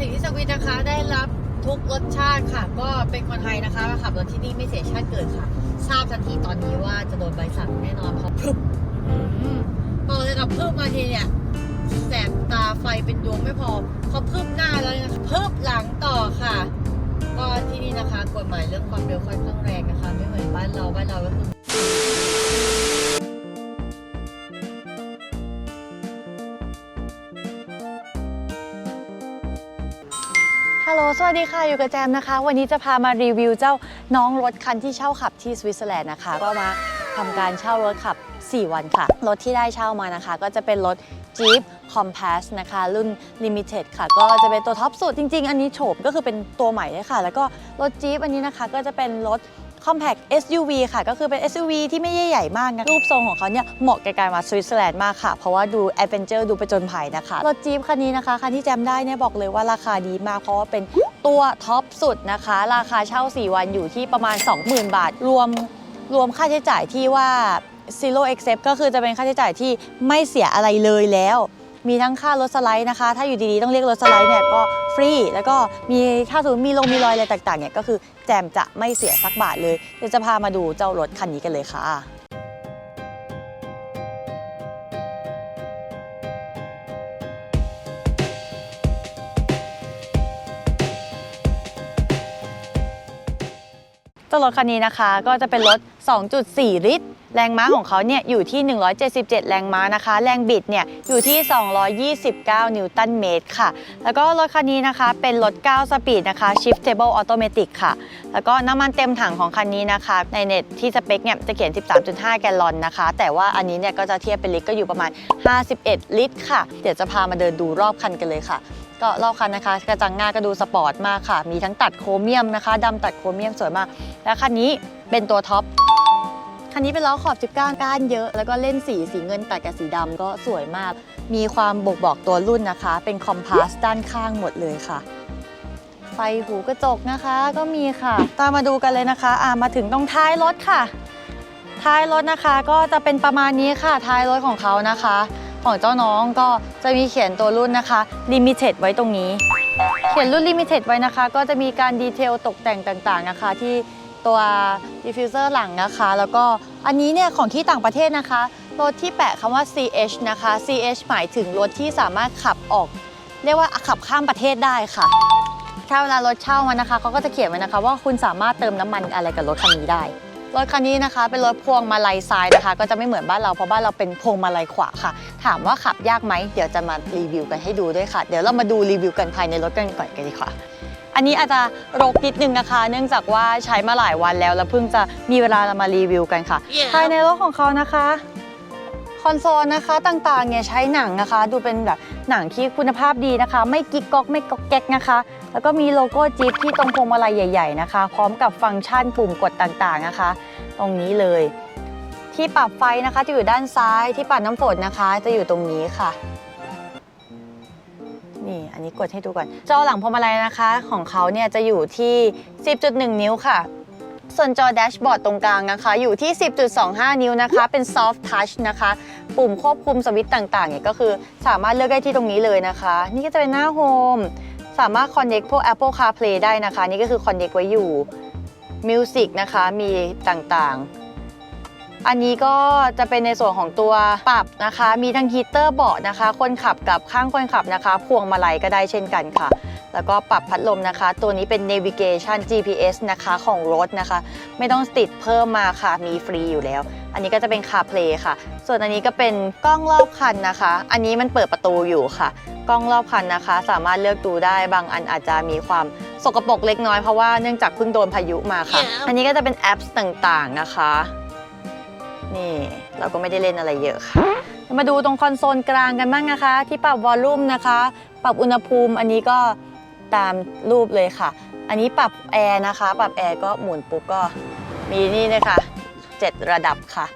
ถึงที่สวิตนะคะได้รับทุกรสชาติค่ะ ก็เป็นคนไทยนะคะมาขับรถที่นี่ไม่เสียชาติเกิดค่ะ ทราบทันทีตอนนี้ว่าจะโดนใบสั่งแน่นอนเพราะพรึบอื้อหือบอกเลยกับพรึบมาทีเนี่ยแสบตาไฟเป็นดวงไม่พอเขาพรึบหน้าแล้วนะคะพรึบหลังต่อค่ะ ก็ที่นี่นะคะกฎหมายเรื่องความเร็วค่อนข้างแรงนะคะ ไม่เหมือนบ้านเราบ้านเราก็คือ สวัสดีค่ะ อยู่กับแจมนะคะ วันนี้จะพามารีวิวเจ้าน้องรถคันที่เช่าขับที่สวิตเซอร์แลนด์นะคะ ก็มาทำการเช่ารถขับ 4 วันค่ะ รถที่ได้เช่ามานะคะ ก็จะเป็นรถ Jeep Compass นะคะ รุ่น Limited ค่ะ ก็จะเป็นตัวท็อปสุดจริง ๆ อันนี้โฉมก็คือเป็นตัวใหม่เลยค่ะ แล้วก็รถ Jeep อันนี้นะคะก็จะเป็นรถ Compact SUV ค่ะ ก็คือเป็น SUV ที่ไม่ใหญ่มากนะ รูปทรงของเขาเนี่ยเหมาะกับการมาสวิตเซอร์แลนด์มากค่ะ เพราะว่าดูแอดเวนเจอร์ดูประจนภัยนะคะ รถจี๊ปคันนี้นะคะ คันที่แจมได้เนี่ยบอกเลยว่าราคาดีมาก เพราะว่าเป็นตัวท็อปสุดนะคะ ราคาเช่า 4 วันอยู่ที่ประมาณ 20,000 บาท รวมรวมค่าใช้จ่ายที่ว่า zero accept ก็คือจะเป็นค่าใช้จ่ายที่ไม่เสียอะไรเลยแล้ว มีทั้งค่ารถสไลด์นะคะ ถ้าอยู่ดีๆต้องเรียกรถสไลด์เนี่ยก็ฟรี แล้วก็มีถ้าสมมติมีลงมีรอยอะไรต่างๆเนี่ยก็คือแจมจะไม่เสียสักบาทเลยเดี๋ยวจะพามาดูเจ้ารถคันนี้กันเลยค่ะเจ้ารถคันนี้นะคะก็จะเป็นรถ 2.4 ลิตร แรงม้าของเขาเนี่ยอยู่ที่ 177 แรงม้านะคะ แรงบิดเนี่ยอยู่ที่ 229 นิวตันเมตรค่ะ แล้วก็รถคันนี้นะคะเป็นรถ 9 สปีดนะคะ shiftable automatic ค่ะ แล้วก็น้ำมันเต็มถังของคันนี้นะคะ ในเน็ตที่สเปคเนี่ยจะเขียน 13.5 แกลลอนนะคะ แต่ว่าอันนี้เนี่ยก็จะเทียบเป็นลิตรก็อยู่ประมาณ 51 ลิตรค่ะ เดี๋ยวจะพามาเดินดูรอบคันกันเลยค่ะก็รอบคันนะคะ กระจังหน้าก็ดูสปอร์ตมากค่ะ มีทั้งตัดโครเมียมนะคะดำตัดโครเมียมสวยมาก และคันนี้เป็นตัวท็อป คันนี้เป็นล้อขอบ 19 ก้านเยอะ แล้วก็เล่นสีสีเงินตัดกับสีดำก็สวยมาก มีความบ่งบอกตัวรุ่นนะคะ เป็นคอมพาสด้านข้างหมดเลยค่ะ ไฟหูกระจกนะคะก็มีค่ะ ตามมาดูกันเลยนะคะอ่ามาถึงตรงท้ายรถค่ะ ท้ายรถนะคะก็จะเป็นประมาณนี้ค่ะ ท้ายรถของเขานะคะ ของเจ้าน้องก็จะมีเขียนตัวรุ่นนะคะ Limited ไว้ตรงนี้เขียนรุ่น Limited ไว้นะคะ ก็จะมีการดีเทลตกแต่งต่างๆนะคะ ที่ตัว ดิฟฟิวเซอร์หลังนะคะ แล้วก็อันนี้เนี่ยของที่ต่างประเทศนะคะรถที่แปะคำว่า CH นะคะ CH หมายถึงรถที่สามารถขับออก เรียกว่าขับข้ามประเทศได้ค่ะ ถ้าเวลารถเช่ามานะคะเขาก็จะเขียนไว้นะคะว่าคุณสามารถเติมน้ำมันอะไรกับรถคันนี้ได้ รถคันนี้นะคะ เป็นรถพวงมาลัยซ้ายนะคะ ก็จะไม่เหมือนบ้านเราเพราะบ้านเราเป็นพวงมาลัยขวาค่ะ ถามว่าขับยากไหมเดี๋ยวจะมารีวิวกันให้ดูด้วยค่ะ เดี๋ยวเรามาดูรีวิวกันภายในรถกันก่อนกันดีกว่า อันนี้อาจจะรกนิดนึงนะคะ เนื่องจากว่าใช้มาหลายวันแล้ว แล้วเพิ่งจะมีเวลามารีวิวกันค่ะภายในรถของเขานะคะคอนโซลนะคะต่างๆเนี่ยใช้หนังนะคะ ดูเป็นแบบหนังที่คุณภาพดีนะคะ ไม่กิ๊กก๊อกไม่ก๊อกแก๊กนะคะ แล้วก็มีโลโก้จิ๊บที่ตรงพวงมาลัยใหญ่ ๆนะคะ พร้อมกับฟังก์ชันปุ่มกดต่างๆนะคะ ตรงนี้เลย ที่ปรับไฟนะคะจะอยู่ด้านซ้ายที่ปัดน้ำฝนนะคะ จะอยู่ตรงนี้ค่ะ นี่อันนี้กดให้ดูก่อนจอหลังพวงมาลัยนะคะ ของเขาเนี่ยจะอยู่ที่ 10.1 นิ้วค่ะ ส่วนจอแดชบอร์ดตรงกลางนะคะ อยู่ที่ 10.25 นิ้วนะคะ เป็น Soft Touch นะคะ ปุ่มควบคุมสวิตช์ต่างๆเนี่ยก็คือสามารถเลือกได้ที่ตรงนี้เลยนะคะ นี่ก็จะเป็นหน้าโฮมสามารถ Connect พวก Apple CarPlay ได้นะคะ นี่ก็คือ Connect ไว้อยู่ Music นะคะมีต่างๆ อันนี้ก็จะเป็นในส่วนของตัวปรับนะคะ มีทั้งฮีเตอร์เบาะนะคะ คนขับกับข้างคนขับนะคะ พวงมาลัยก็ได้เช่นกันค่ะ แล้วก็ปรับพัดลมนะคะ ตัวนี้เป็น Navigation GPS นะคะของรถนะคะ ไม่ต้องติดเพิ่มมาค่ะ มีฟรีอยู่แล้ว อันนี้ก็จะเป็น CarPlay ค่ะ ส่วนอันนี้ก็เป็นกล้องรอบคันนะคะ อันนี้มันเปิดประตูอยู่ค่ะกล้องรอบคันนะคะ สามารถเลือกดูได้บางอันอาจจะมีความสกปรกเล็กน้อยเพราะว่าเนื่องจากเพิ่งโดนพายุมาค่ะ อันนี้ก็จะเป็นแอปต่างๆนะคะ นี่เราก็ไม่ได้เล่นอะไรเยอะค่ะ มาดูตรงคอนโซลกลางกันบ้างนะคะ ที่ปรับวอลลุ่มนะคะ ปรับอุณหภูมิอันนี้ก็ตามรูปเลยค่ะ อันนี้ปรับแอร์นะคะ ปรับแอร์ก็หมุนปุ๊บก็มีนี่นะคะ7ระดับค่ะ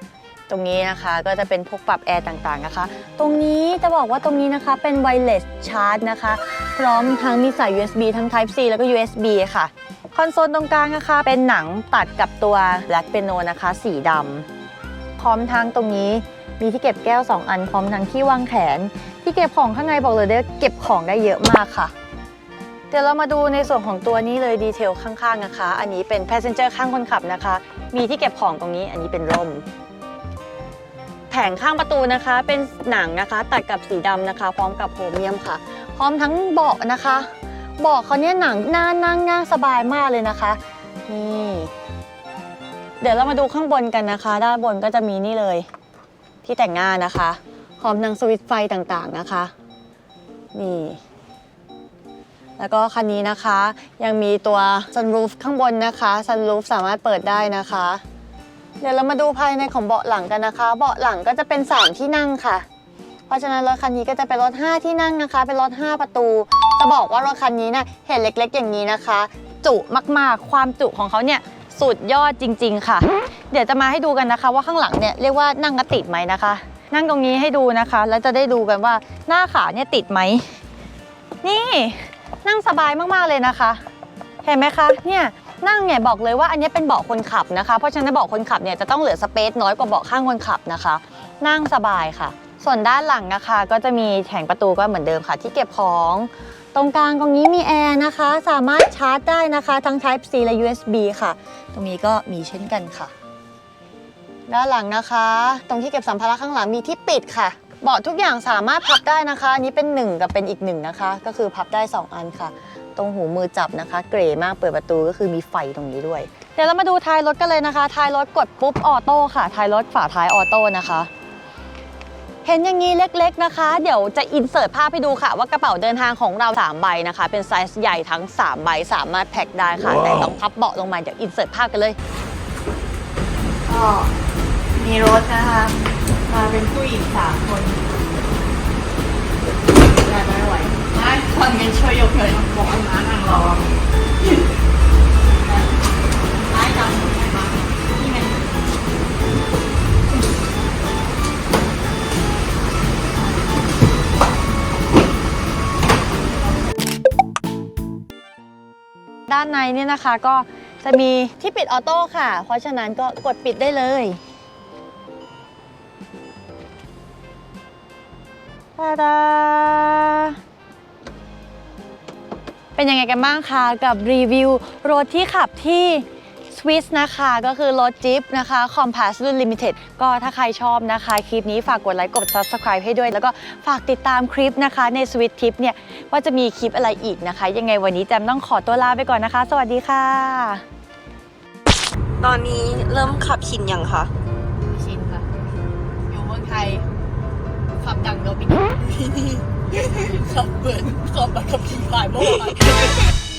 ตรงนี้นะคะก็จะเป็นพวกปรับแอร์ต่างๆนะคะ ตรงนี้จะบอกว่าตรงนี้นะคะเป็น wireless charge นะคะ พร้อมทั้งมีสาย USB ทั้ง Type C แล้วก็ USB ค่ะ คอนโซลตรงกลางนะคะ เป็นหนังตัดกับตัว Black Piano นะคะ สีดำ พร้อมทั้งตรงนี้ มีที่เก็บแก้ว 2 อันพร้อมทั้งที่วางแขน ที่เก็บของข้างในบอกเลยได้เก็บของได้เยอะมากค่ะ เดี๋ยวเรามาดูในส่วนของตัวนี้เลยดีเทลข้างๆนะคะ อันนี้เป็น passenger ข้างคนขับนะคะ มีที่เก็บของตรงนี้ อันนี้เป็นร่มแผงข้างประตูนะคะเป็นหนังนะคะ ตัดกับสีดำนะคะ พร้อมกับโครเมียมค่ะ พร้อมทั้งเบาะนะคะเบาะเขาเนี่ยหนังน่านั่งนั่งสบายมากเลยนะคะนี่ เดี๋ยวเรามาดูข้างบนกันนะคะ ด้านบนก็จะมีนี่เลยที่แต่งหน้านะคะพร้อมทั้งสวิตไฟต่างๆนะคะ นี่ แล้วก็คันนี้นะคะ ยังมีตัว sunroof ข้างบนนะคะ sunroof สามารถเปิดได้นะคะ เดี๋ยวเรามาดูภายในของเบาะหลังกันนะคะ เบาะหลังก็จะเป็น 3 ที่นั่งค่ะ เพราะฉะนั้นรถคันนี้ก็จะเป็นรถ 5 ที่นั่งนะคะ เป็นรถ 5 ประตู จะบอกว่ารถคันนี้นะเห็นเล็กๆ อย่างนี้นะคะ จุมากๆ ความจุของเขาเนี่ย สุดยอดจริง ๆ ค่ะ เดี๋ยวจะมาให้ดูกันนะคะ ว่าข้างหลังเนี่ยเรียกว่านั่งกระติดไหมนะคะ นั่งตรงนี้ให้ดูนะคะ แล้วจะได้ดูกันว่าหน้าขาเนี่ยติดไหม นี่นั่งสบายมากๆเลยนะคะ เห็นไหมคะเนี่ยนั่งเนี่ยบอกเลยว่าอันนี้เป็นเบาะคนขับนะคะ เพราะฉะนั้นเบาะคนขับเนี่ยจะต้องเหลือสเปซน้อยกว่าเบาะข้างคนขับนะคะ นั่งสบายค่ะ ส่วนด้านหลังนะคะ ก็จะมีแผงประตูก็เหมือนเดิมค่ะ ที่เก็บของ ตรงกลางตรงนี้มีแอร์นะคะ สามารถชาร์จได้นะคะ ทั้ง Type C และ USB ค่ะ ตรงนี้ก็มีเช่นกันค่ะ ด้านหลังนะคะ ตรงที่เก็บสัมภาระข้างหลังมีที่ปิดค่ะ เบาะทุกอย่างสามารถพับได้นะคะอันนี้เป็น 1 กับเป็นอีกหนึ่งนะคะ ก็คือพับได้ 2 อันค่ะ ตรงหูมือจับนะคะ เกรมากเปิดประตูก็คือมีไฟตรงนี้ด้วย เดี๋ยวเรามาดูท้ายรถกันเลยนะคะท้ายรถกดปุ๊บออโต้ค่ะท้ายรถฝาท้ายออโต้นะคะ เห็นอย่างนี้เล็กๆนะคะ เดี๋ยวจะอินเสิร์ตภาพให้ดูค่ะ ว่ากระเป๋าเดินทางของเรา 3 ใบนะคะ เป็นไซส์ใหญ่ทั้ง 3 ใบสามารถแพ็คได้ค่ะ แต่ต้องพับเบาะลงมาเดี๋ยวอินเสิร์ตภาพกันเลย ก็มีรถนะคะ มาเป็นผู้หญิงสามคนได้ไหมไหวไม่คนกันช่วยยกเลยบอกว่าม้านั่งรอานในเนี่ยนะคะ ก็จะมีที่ปิดออโต้ค่ะ เพราะฉะนั้นก็กดปิดได้เลยตาดาเป็นยังไงกันบ้างคะกับรีวิวรถที่ขับที่ สวิสนะคะ ก็คือรถจิ๊บนะคะ Compass รุ่น Limited ก็ถ้าใครชอบนะคะ คลิปนี้ฝากกดไลค์กด Subscribe ให้ด้วย แล้วก็ฝากติดตามคลิปนะคะใน Swiss Tip เนี่ย ว่าจะมีคลิปอะไรอีกนะคะ ยังไงวันนี้แจมต้องขอตัวลาไปก่อนนะคะ สวัสดีค่ะ ตอนนี้เริ่มขับชินยังคะชินค่ะ อยู่เมืองไทย ขับดังโดบินขับเหมือนขับแบบขับขี่ผ่านเมื่อวาน